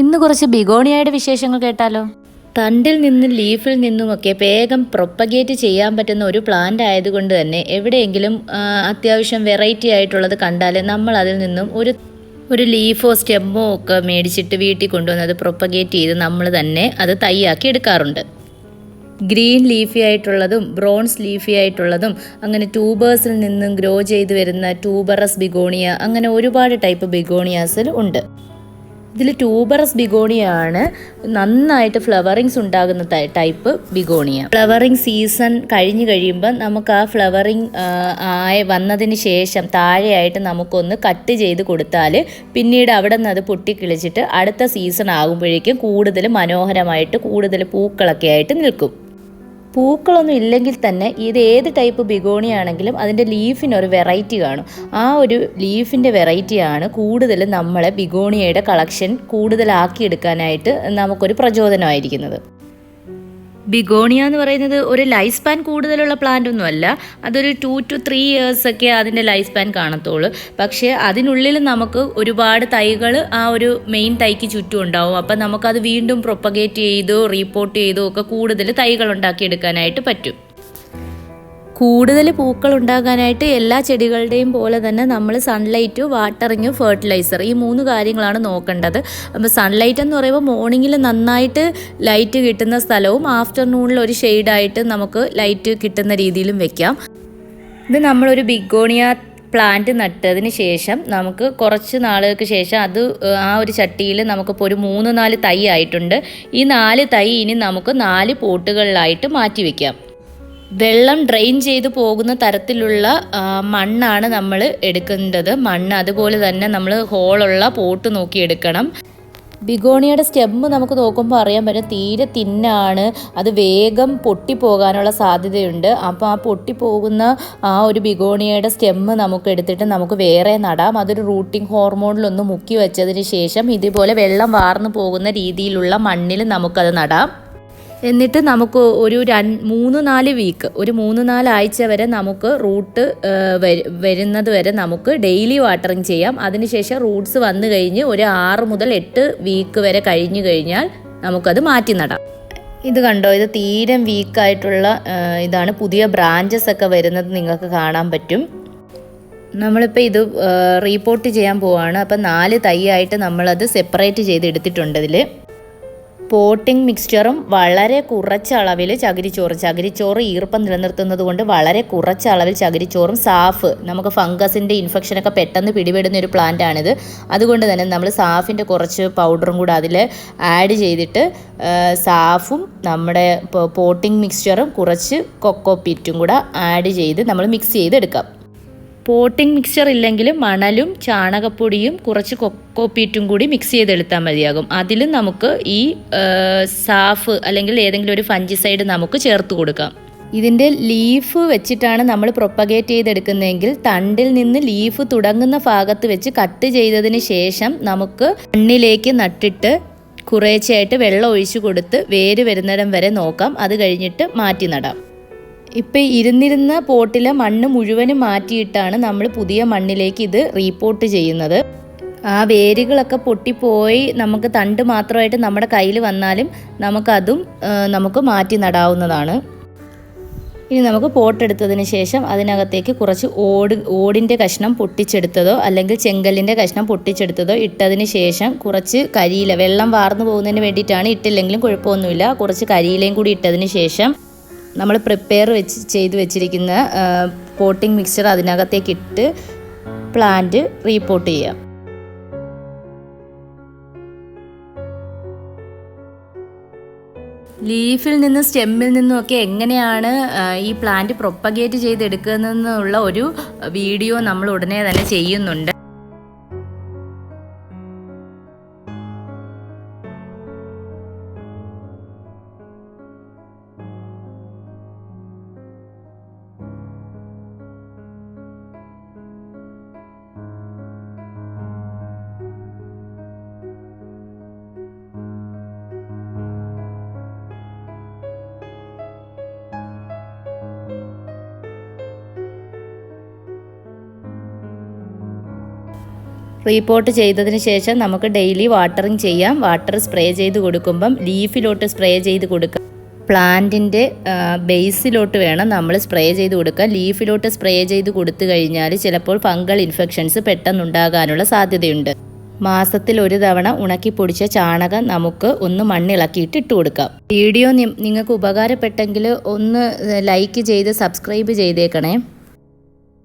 ഇന്ന് കുറച്ച് ബിഗോണിയയുടെ വിശേഷങ്ങൾ കേട്ടാലോ? തണ്ടിൽ നിന്നും ലീഫിൽ നിന്നുമൊക്കെ വേഗം പ്രൊപ്പഗേറ്റ് ചെയ്യാൻ പറ്റുന്ന ഒരു പ്ലാന്റ് ആയതുകൊണ്ട് തന്നെ എവിടെയെങ്കിലും അത്യാവശ്യം വെറൈറ്റി ആയിട്ടുള്ളത് കണ്ടാൽ നമ്മൾ അതിൽ നിന്നും ഒരു ഒരു ലീഫോ സ്റ്റെമ്മോ ഒക്കെ മേടിച്ചിട്ട് വീട്ടിൽ കൊണ്ടുവന്ന് അത് പ്രൊപ്പഗേറ്റ് ചെയ്ത് നമ്മൾ തന്നെ അത് തൈയാക്കി എടുക്കാറുണ്ട്. ഗ്രീൻ ലീഫി ആയിട്ടുള്ളതും ബ്രോൺസ് ലീഫി ആയിട്ടുള്ളതും അങ്ങനെ ട്യൂബേഴ്സിൽ നിന്നും ഗ്രോ ചെയ്ത് വരുന്ന ട്യൂബറസ് ബിഗോണിയ അങ്ങനെ ഒരുപാട് ടൈപ്പ് ബിഗോണിയാസിൽ ഉണ്ട്. ഇതിൽ ട്യൂബറസ് ബിഗോണിയ ആണ് നന്നായിട്ട് ഫ്ലവറിങ്സ് ഉണ്ടാകുന്ന ടൈപ്പ് ബിഗോണിയ. ഫ്ലവറിങ് സീസൺ കഴിഞ്ഞു കഴിയുമ്പോൾ നമുക്ക് ആ ഫ്ലവറിങ് ആയ വന്നതിന് ശേഷം താഴെയായിട്ട് നമുക്കൊന്ന് കട്ട് ചെയ്ത് കൊടുത്താൽ പിന്നീട് അവിടെ നിന്ന് അത് പൊട്ടിക്കിളിച്ചിട്ട് അടുത്ത സീസൺ ആകുമ്പോഴേക്കും കൂടുതൽ മനോഹരമായിട്ട് കൂടുതൽ പൂക്കളൊക്കെ ആയിട്ട് നിൽക്കും. പൂക്കളൊന്നും ഇല്ലെങ്കിൽ തന്നെ ഇത് ഏത് ടൈപ്പ് ബിഗോണി ആണെങ്കിലും അതിന്റെ ലീഫിന് ഒരു വെറൈറ്റി കാണും. ആ ഒരു ലീഫിന്റെ വെറൈറ്റിയാണ് കൂടുതൽ നമ്മളെ ബിഗോണിയയുടെ കളക്ഷൻ കൂടുതലാക്കിയെടുക്കാനായിട്ട് നമുക്കൊരു പ്രചോദനമായിരിക്കുന്നത്. ബിഗോണിയ എന്ന് പറയുന്നത് ഒരു ലൈഫ് സ്പാൻ കൂടുതലുള്ള പ്ലാന്റ് ഒന്നുമല്ല അതൊരു ടു ടു ത്രീ ഇയേഴ്സ് ഒക്കെ അതിന്റെ ലൈഫ് സ്പാൻ കാണത്തുള്ളൂ. പക്ഷേ അതിനുള്ളിൽ നമുക്ക് ഒരുപാട് തൈകൾ ആ ഒരു മെയിൻ തൈക്ക് ചുറ്റും ഉണ്ടാവും. അപ്പം നമുക്കത് വീണ്ടും പ്രൊപ്പഗേറ്റ് ചെയ്തോ റീപ്പോർട്ട് ചെയ്തോ ഒക്കെ കൂടുതൽ തൈകൾ ഉണ്ടാക്കിയെടുക്കാനായിട്ട് പറ്റും. കൂടുതൽ പൂക്കൾ ഉണ്ടാകാനായിട്ട് എല്ലാ ചെടികളുടെയും പോലെ തന്നെ നമ്മൾ സൺലൈറ്റ് വാട്ടറിങ് ഫെർട്ടിലൈസർ ഈ മൂന്ന് കാര്യങ്ങളാണ് നോക്കേണ്ടത്. അപ്പോൾ സൺലൈറ്റ് എന്ന് പറയുമ്പോൾ മോർണിംഗിൽ നന്നായിട്ട് ലൈറ്റ് കിട്ടുന്ന സ്ഥലവും ആഫ്റ്റർനൂണിൽ ഒരു ഷെയ്ഡായിട്ട് നമുക്ക് ലൈറ്റ് കിട്ടുന്ന രീതിയിലും വെക്കാം. ഇത് നമ്മളൊരു ബിഗോണിയ പ്ലാന്റ് നട്ടതിന് ശേഷം നമുക്ക് കുറച്ച് നാളുകൾക്ക് ശേഷം അത് ആ ഒരു ചട്ടിയിൽ നമുക്കിപ്പോൾ ഒരു മൂന്ന് നാല് തൈ ആയിട്ടുണ്ട്. ഈ നാല് തൈ ഇനി നമുക്ക് നാല് പോട്ടുകളിലായിട്ട് മാറ്റി വെക്കാം. വെള്ളം ഡ്രെയിൻ ചെയ്ത് പോകുന്ന തരത്തിലുള്ള മണ്ണാണ് നമ്മൾ എടുക്കേണ്ടത്. മണ്ണ് അതുപോലെ തന്നെ നമ്മൾ ഹോളുള്ള പോട്ട് നോക്കി എടുക്കണം. ബിഗോണിയുടെ സ്റ്റെമ്മ് നമുക്ക് നോക്കുമ്പോൾ അറിയാൻ പറ്റും തീരെ തിന്നാണ്. അത് വേഗം പൊട്ടിപ്പോകാനുള്ള സാധ്യതയുണ്ട്. അപ്പോൾ ആ പൊട്ടിപ്പോകുന്ന ആ ഒരു ബിഗോണിയയുടെ സ്റ്റെമ്മ് നമുക്ക് എടുത്തിട്ട് നമുക്ക് വേറെ നടാം. അതൊരു റൂട്ടിംഗ് ഹോർമോണിലൊന്ന് മുക്കി വെച്ചതിന് ശേഷം ഇതുപോലെ വെള്ളം വാർന്നു പോകുന്ന രീതിയിലുള്ള മണ്ണിൽ നമുക്കത് നടാം. എന്നിട്ട് നമുക്ക് ഒരു മൂന്ന് നാല് വീക്ക് ഒരു മൂന്ന് നാല് ആഴ്ച വരെ നമുക്ക് റൂട്ട് വരുന്നത് വരെ നമുക്ക് ഡെയിലി വാട്ടറിങ് ചെയ്യാം. അതിനുശേഷം റൂട്ട്സ് വന്നു കഴിഞ്ഞ് ഒരു ആറ് മുതൽ എട്ട് വീക്ക് വരെ കഴിഞ്ഞു കഴിഞ്ഞാൽ നമുക്കത് മാറ്റി നടാം. ഇത് കണ്ടോ? ഇത് തീരെ വീക്കായിട്ടുള്ള ഇതാണ് പുതിയ ബ്രാഞ്ചസ് ഒക്കെ വരുന്നത് നിങ്ങൾക്ക് കാണാൻ പറ്റും. നമ്മളിപ്പോൾ ഇത് റീപോർട്ട് ചെയ്യാൻ പോവാണ്. അപ്പം നാല് തൈ ആയിട്ട് നമ്മളത് സെപ്പറേറ്റ് ചെയ്ത് എടുത്തിട്ടുണ്ട് ഇതിൽ പോട്ടിംഗ് മിക്സ്ചറും വളരെ കുറച്ച് അളവിൽ ചകിരിച്ചോറ്. ചകിരിച്ചോറ് ഈർപ്പം നിലനിർത്തുന്നത് കൊണ്ട് വളരെ കുറച്ച് അളവിൽ ചകിരിച്ചോറും സാഫ് നമുക്ക് ഫംഗസിന്റെ ഇൻഫെക്ഷനൊക്കെ പെട്ടെന്ന് പിടിപെടുന്ന ഒരു പ്ലാന്റ് ആണിത് അതുകൊണ്ട് തന്നെ നമ്മൾ സാഫിന്റെ കുറച്ച് പൗഡറും കൂടെ അതിൽ ആഡ് ചെയ്തിട്ട് സാഫും നമ്മുടെ പോട്ടിംഗ് മിക്സ്ചറും കുറച്ച് കൊക്കോ പിറ്റും കൂടെ ആഡ് ചെയ്ത് നമ്മൾ മിക്സ് ചെയ്തെടുക്കാം. പോട്ടിംഗ് മിക്സ്ചർ ഇല്ലെങ്കിലും മണലും ചാണകപ്പൊടിയും കുറച്ച് കൊക്കോപ്പീറ്റും കൂടി മിക്സ് ചെയ്തെടുത്താൽ മതിയാകും. അതിലും നമുക്ക് ഈ സാഫ് അല്ലെങ്കിൽ ഏതെങ്കിലും ഒരു ഫഞ്ചിസൈഡ് നമുക്ക് ചേർത്ത് കൊടുക്കാം. ഇതിന്റെ ലീഫ് വെച്ചിട്ടാണ് നമ്മൾ പ്രൊപ്പഗേറ്റ് ചെയ്തെടുക്കുന്നതെങ്കിൽ തണ്ടിൽ നിന്ന് ലീഫ് തുടങ്ങുന്ന ഭാഗത്ത് വെച്ച് കട്ട് ചെയ്തതിന് ശേഷം നമുക്ക് മണ്ണിലേക്ക് നട്ടിട്ട് കുറേശ്ശെയായിട്ട് വെള്ളം ഒഴിച്ചു കൊടുത്ത് വേര് വരുന്നിടം വരെ നോക്കാം. അത് കഴിഞ്ഞിട്ട് മാറ്റി നടാം. ഇപ്പം ഇരുന്നിരുന്ന പോട്ടിലെ മണ്ണ് മുഴുവനും മാറ്റിയിട്ടാണ് നമ്മൾ പുതിയ മണ്ണിലേക്ക് ഇത് റീപോർട്ട് ചെയ്യുന്നത്. ആ വേരുകളൊക്കെ പൊട്ടിപ്പോയി നമുക്ക് തണ്ട് മാത്രമായിട്ട് നമ്മുടെ കയ്യിൽ വന്നാലും നമുക്കതും നമുക്ക് മാറ്റി നടാവുന്നതാണ്. ഇനി നമുക്ക് പോട്ടെടുത്തതിന് ശേഷം അതിനകത്തേക്ക് കുറച്ച് ഓട് ഓടിന്റെ കഷ്ണം പൊട്ടിച്ചെടുത്തതോ അല്ലെങ്കിൽ ചെങ്കല്ലിന്റെ കഷ്ണം പൊട്ടിച്ചെടുത്തതോ ഇട്ടതിന് ശേഷം കുറച്ച് കരിയില വെള്ളം വാർന്നു പോകുന്നതിന് വേണ്ടിയിട്ടാണ് ഇട്ടില്ലെങ്കിലും കുഴപ്പമൊന്നുമില്ല. കുറച്ച് കരിയിലയും കൂടി ഇട്ടതിന് ശേഷം നമ്മൾ പ്രിപ്പയർ വെച്ച് ചെയ്ത് വെച്ചിരിക്കുന്ന പോട്ടിംഗ് മിക്സ്ചർ അതിനകത്തേക്ക് ഇട്ട് പ്ലാന്റ് റീപോട്ട് ചെയ്യാം ലീഫിൽ നിന്നും സ്റ്റെമ്മിൽ നിന്നും ഒക്കെ എങ്ങനെയാണ് ഈ പ്ലാന്റ് പ്രൊപ്പഗേറ്റ് ചെയ്തെടുക്കുന്നതെന്നുള്ള ഒരു വീഡിയോ നമ്മൾ ഉടനെ തന്നെ ചെയ്യുന്നുണ്ട്. റീപോർട്ട് ചെയ്തതിന് ശേഷം നമുക്ക് ഡെയിലി വാട്ടറിങ് ചെയ്യാം. വാട്ടർ സ്പ്രേ ചെയ്ത് കൊടുക്കുമ്പം ലീഫിലോട്ട് സ്പ്രേ ചെയ്ത് കൊടുക്കാം. പ്ലാന്റിന്റെ ബേസിലോട്ട് വേണം നമ്മൾ സ്പ്രേ ചെയ്ത് കൊടുക്കുക ലീഫിലോട്ട് സ്പ്രേ ചെയ്ത് കൊടുത്തു കഴിഞ്ഞാൽ ചിലപ്പോൾ ഫംഗൽ ഇൻഫെക്ഷൻസ് പെട്ടെന്നുണ്ടാകാനുള്ള സാധ്യതയുണ്ട്. മാസത്തിൽ ഒരു തവണ ഉണക്കി പൊടിച്ച ചാണകം നമുക്ക് ഒന്ന് മണ്ണിളക്കിയിട്ട് ഇട്ട് കൊടുക്കാം. വീഡിയോ നിങ്ങൾക്ക് ഉപകാരപ്പെട്ടെങ്കിൽ ഒന്ന് ലൈക്ക് ചെയ്ത് സബ്സ്ക്രൈബ് ചെയ്തേക്കണേ.